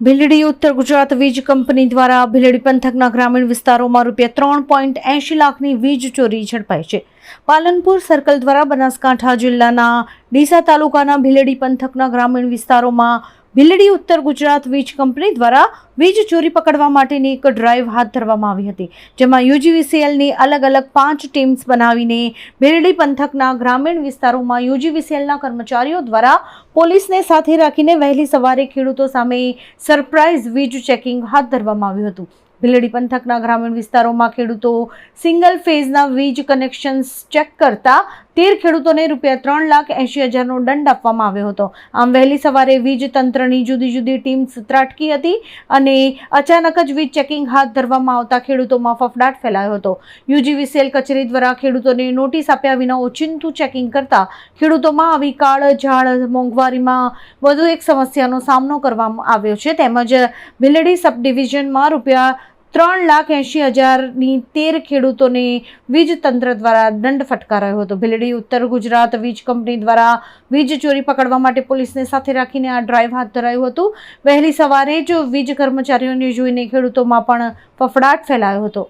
ભીલડી ઉત્તર ગુજરાત વીજ કંપની દ્વારા ભીલડી પંથકના ગ્રામીણ વિસ્તારોમાં રૂપિયા ત્રણ પોઈન્ટ એંશી લાખની વીજ ચોરી ઝડપાઈ છે. પાલનપુર સર્કલ દ્વારા બનાસકાંઠા જિલ્લાના ડીસા તાલુકાના ભીલડી પંથકના ગ્રામીણ વિસ્તારોમાં ભીલડી ઉત્તર ગુજરાત વીજ કંપની દ્વારા વીજ ચોરી પકડવા માટેની એક ડ્રાઈવ હાથ ધરવામાં આવી હતી, જેમાં યુજીવીસીએલની અલગ અલગ પાંચ ટીમ્સ બનાવીને ભીલડી પંથકના ગ્રામીણ વિસ્તારોમાં યુજીવીસીએલના કર્મચારીઓ દ્વારા પોલીસને સાથે રાખીને વહેલી સવારે ખેડૂતો સામે સરપ્રાઇઝ વીજ ચેકિંગ હાથ ધરવામાં આવ્યું હતું. ભીલડી પંથકના ગ્રામીણ વિસ્તારોમાં ખેડૂતો સિંગલ ફેઝના વીજ કનેક્શન્સ ચેક કરતા તેર ખેડૂતોને રૂપિયા ત્રણ લાખ એંશી હજારનો દંડ આપવામાં આવ્યો હતો. આમ વહેલી સવારે વીજ તંત્રની જુદી જુદી ટીમ્સ ત્રાટકી હતી અને અચાનક જ વીજ ચેકિંગ હાથ ધરવામાં આવતા ખેડૂતોમાં ફફડાટ ફેલાયો હતો. યુજીવી સેલ કચેરી દ્વારા ખેડૂતોને નોટિસ આપ્યા વિના ઓચિંતું ચેકિંગ કરતા ખેડૂતોમાં આવી કાળ ઝાડ મોંઘવારીમાં વધુ એક સમસ્યાનો સામનો કરવામાં આવ્યો છે. તેમજ ભીલડી સબ ડિવિઝનમાં રૂપિયા ત્રણ લાખ એંશી હજારની તેર ખેડૂતોને વીજ તંત્ર દ્વારા દંડ ફટકારાયો હતો. ભીલડી ઉત્તર ગુજરાત વીજ કંપની દ્વારા વીજ ચોરી પકડવા માટે પોલીસને સાથે રાખીને આ ડ્રાઈવ હાથ ધરાયું હતું. વહેલી સવારે જ વીજ કર્મચારીઓને જોઈને ખેડૂતોમાં પણ ફફડાટ ફેલાયો હતો.